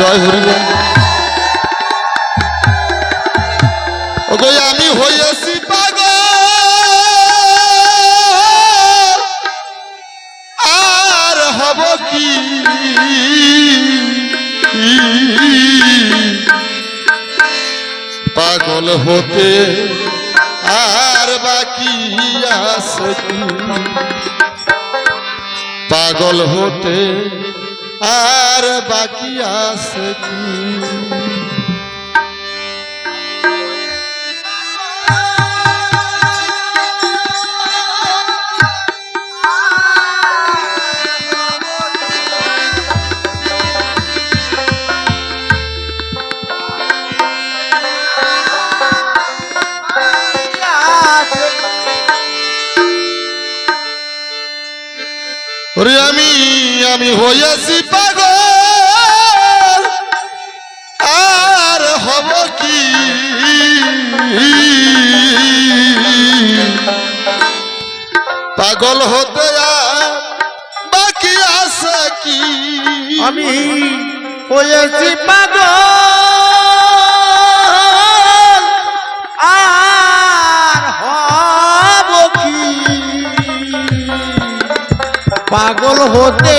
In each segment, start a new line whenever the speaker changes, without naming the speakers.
জয় হরি বল। ওগো, আমি হইয়াছি পাগল। আর হব কি? পাগল হতে আর বাকি আছে পাগল হতে আর বাকি আছে কি? আমি হইয়াছি পাগল। আর হব কি? পাগল হতে বাকি আছে কি?
আমি হয়েছি পাগল। আর হব কি? পাগল হতে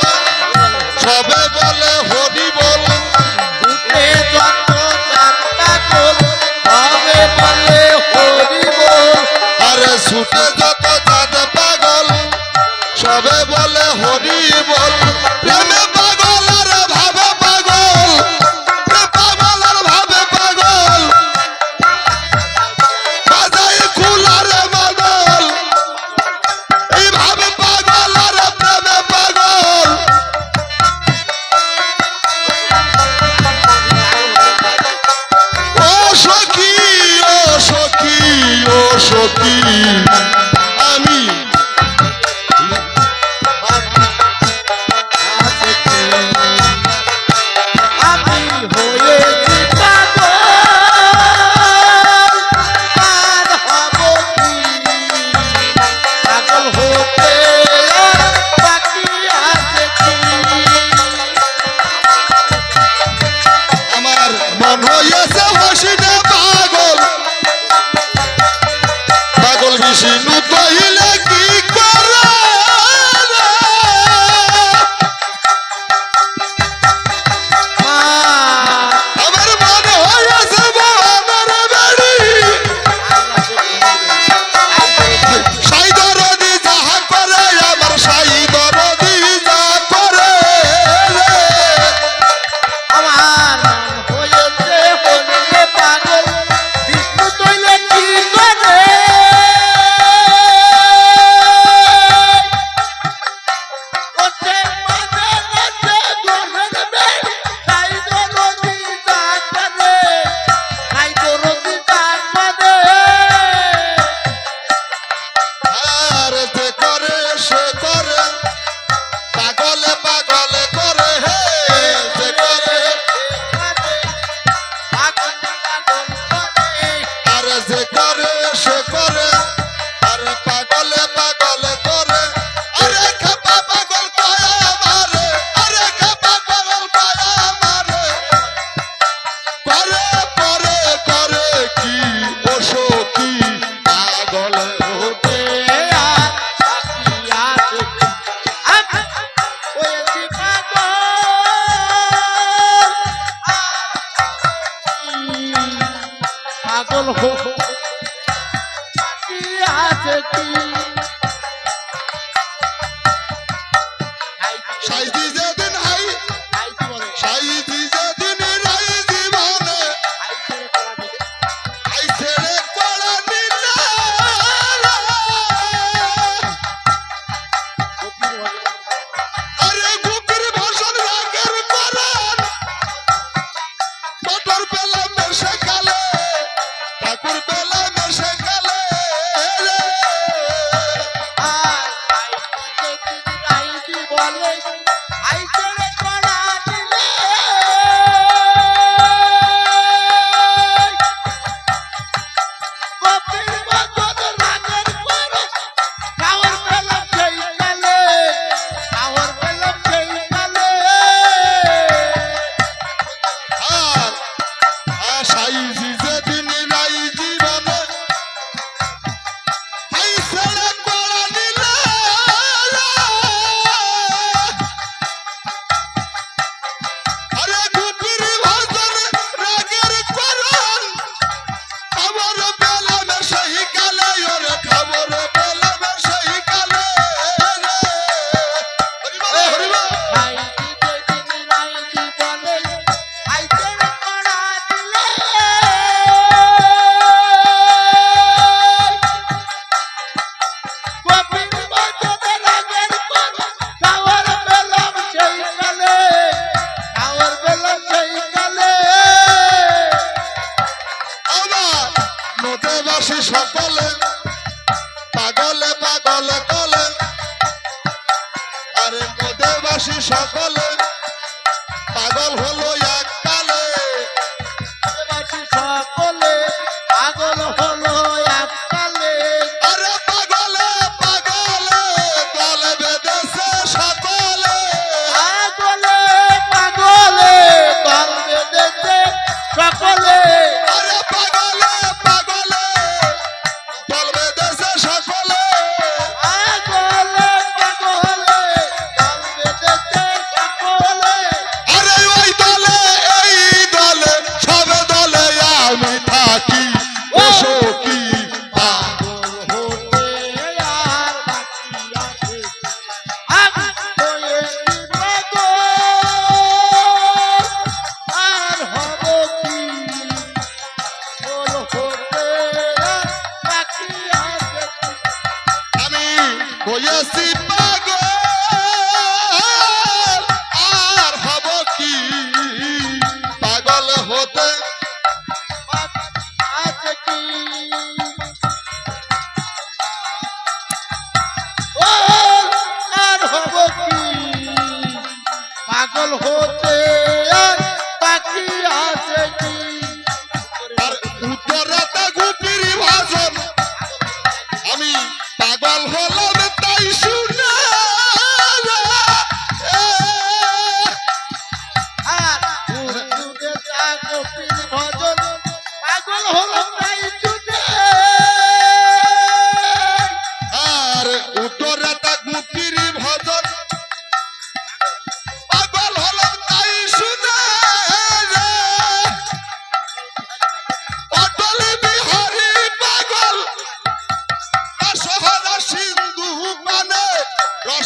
সবে বলে হরি বল
উঠে যত চারটা
সবে বলে হরি বল।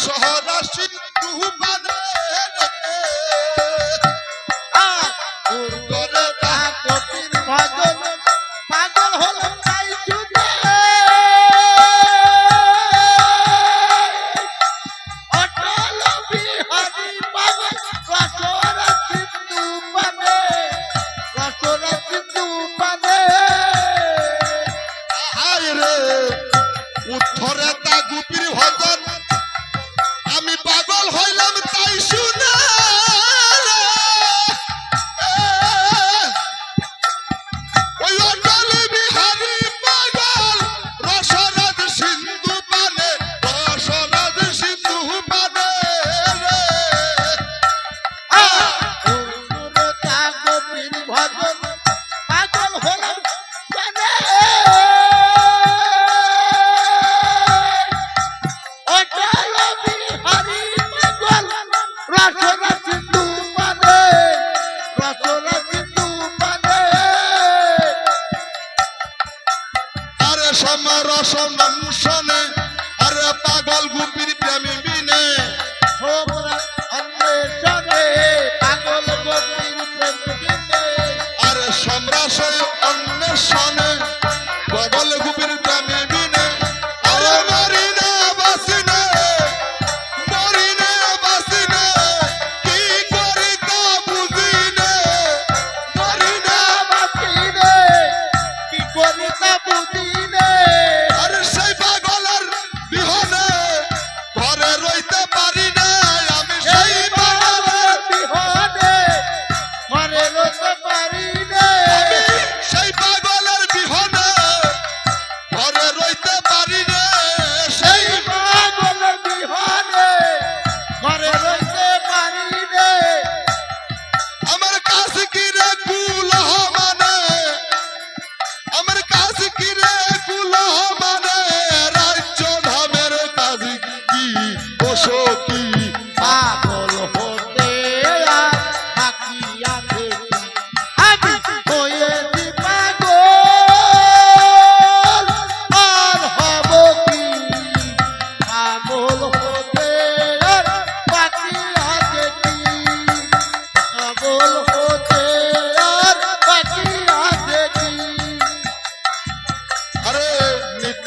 রসহরা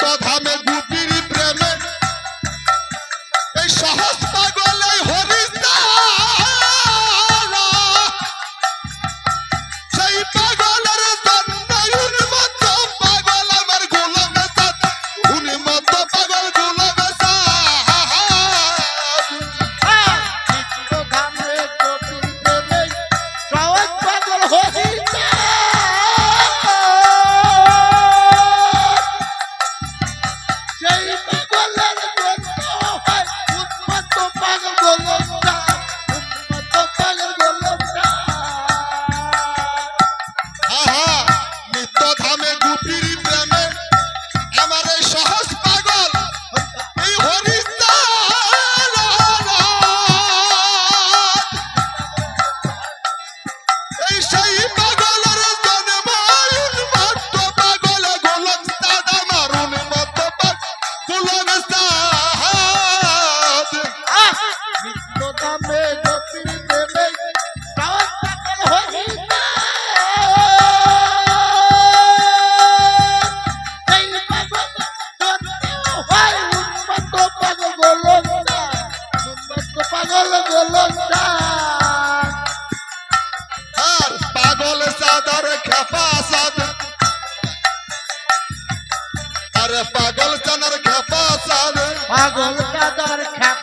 राधा में Everybody. পাগল কাদার খেপাটা